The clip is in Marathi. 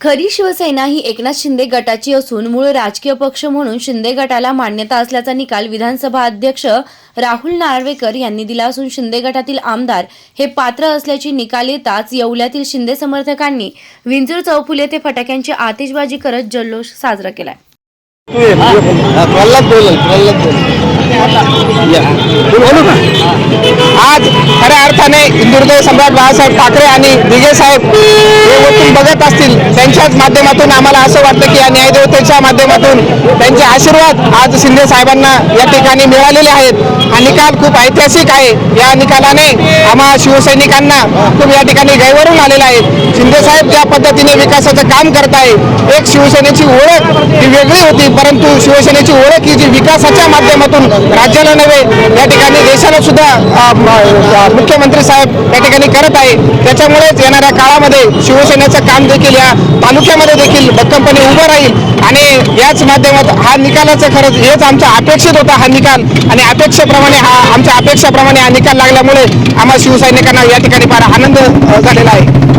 खरी शिवसेना ही एकनाथ शिंदे गटाची असून मूळ राजकीय पक्ष म्हणून शिंदे गटाला मान्यता असल्याचा निकाल विधानसभा अध्यक्ष राहुल नार्वेकर यांनी दिला असून शिंदे गटातील आमदार हे पात्र असल्याची निकाल येताच येवल्यातील शिंदे समर्थकांनी विंचूर चौफुले येथे फटाक्यांची आतिषबाजी करत जल्लोष साजरा केलाय. प्रल्हाद बोलू ना. आज खऱ्या अर्थाने इंदुरदेव सम्राट बाळासाहेब ठाकरे आणि दिघे साहेब हे वरतून बघत असतील त्यांच्याच माध्यमातून आम्हाला असं वाटतं की या न्यायदेवतेच्या माध्यमातून त्यांचे आशीर्वाद आज शिंदे साहेबांना या ठिकाणी मिळालेले आहेत. हा निकाल खूप ऐतिहासिक आहे. या निकालाने आम्हा शिवसैनिकांना खूप या ठिकाणी गैवरून आलेला आहे शिंदेसाहेब ज्या पद्धतीने विकासाचं काम करत आहे एक शिवसेनेची ओळख ही वेगळी होती परंतु शिवसेनेची ओळख ही जी विकासाच्या माध्यमातून राज्याला नव्हे या ठिकाणी देशाला सुद्धा मुख्यमंत्री साहेब या ठिकाणी करत आहे. त्याच्यामुळेच येणाऱ्या काळामध्ये शिवसेनेचं काम देखील या तालुक्यामध्ये देखील भक्कमपणे उभं राहील. आणि याच माध्यमात हा निकालाचं खरंच हेच आमचा अपेक्षित होता हा निकाल. आणि अपेक्षेप्रमाणे हा आमच्या अपेक्षाप्रमाणे हा निकाल लागल्यामुळे आम्हा शिवसैनिकांना या ठिकाणी फार आनंद झालेला आहे.